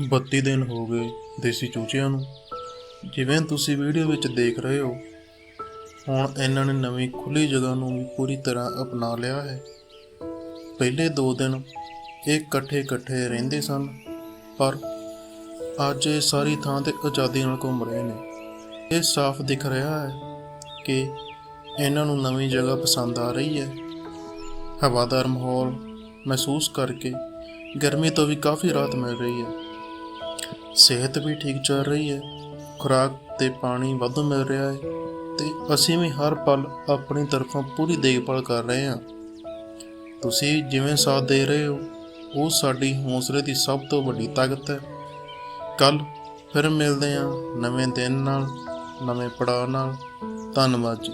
32 ਦਿਨ ਹੋ ਗਏ ਦੇਸੀ ਚੂਚਿਆਂ ਨੂੰ। ਜਿਵੇਂ ਤੁਸੀਂ ਵੀਡੀਓ ਵਿੱਚ ਦੇਖ ਰਹੇ ਹੋ, ਹੁਣ ਇਹਨਾਂ ਨੇ ਨਵੀਂ ਖੁੱਲੀ ਜਗ੍ਹਾ ਨੂੰ ਵੀ ਪੂਰੀ ਤਰ੍ਹਾਂ ਅਪਣਾ ਲਿਆ ਹੈ। ਪਹਿਲੇ 2 ਦਿਨ ਇਹ ਇਕੱਠੇ ਇਕੱਠੇ ਰਹਿੰਦੇ ਸਨ, ਪਰ ਅੱਜ ਇਹ ਸਾਰੀ ਥਾਂ ਤੇ ਆਜ਼ਾਦੀ ਨਾਲ ਘੁੰਮ ਰਹੇ ਨੇ। ਇਹ ਸਾਫ਼ ਦਿਖ ਰਿਹਾ ਹੈ ਕਿ ਇਹਨਾਂ ਨੂੰ ਨਵੀਂ ਜਗ੍ਹਾ ਪਸੰਦ ਆ ਰਹੀ ਹੈ। ਹਵਾਦਾਰ ਮਾਹੌਲ ਮਹਿਸੂਸ ਕਰਕੇ ਗਰਮੀ ਤੋਂ ਵੀ ਕਾਫੀ ਰਾਹਤ ਮਿਲ ਰਹੀ ਹੈ। ਸਿਹਤ ਵੀ ਠੀਕ ਚੱਲ ਰਹੀ ਹੈ। ਖੁਰਾਕ ਤੇ ਪਾਣੀ ਵੱਧ ਮਿਲ ਰਿਹਾ ਹੈ ਤੇ ਅਸੀਂ ਵੀ ਹਰ ਪਲ ਆਪਣੀ ਤਰਫੋਂ ਪੂਰੀ ਦੇਖਭਾਲ ਕਰ ਰਹੇ ਹਾਂ। ਤੁਸੀਂ ਜਿਵੇਂ ਸਾਥ ਦੇ ਰਹੇ ਹੋ, ਉਹ ਸਾਡੀ ਹੌਸਲੇ ਦੀ ਸਭ ਤੋਂ ਵੱਡੀ ਤਾਕਤ ਹੈ। ਕੱਲ ਫਿਰ ਮਿਲਦੇ ਹਾਂ ਨਵੇਂ ਦਿਨ ਨਾਲ, ਨਵੇਂ ਪੜਾਅ ਨਾਲ। ਧੰਨਵਾਦ ਜੀ।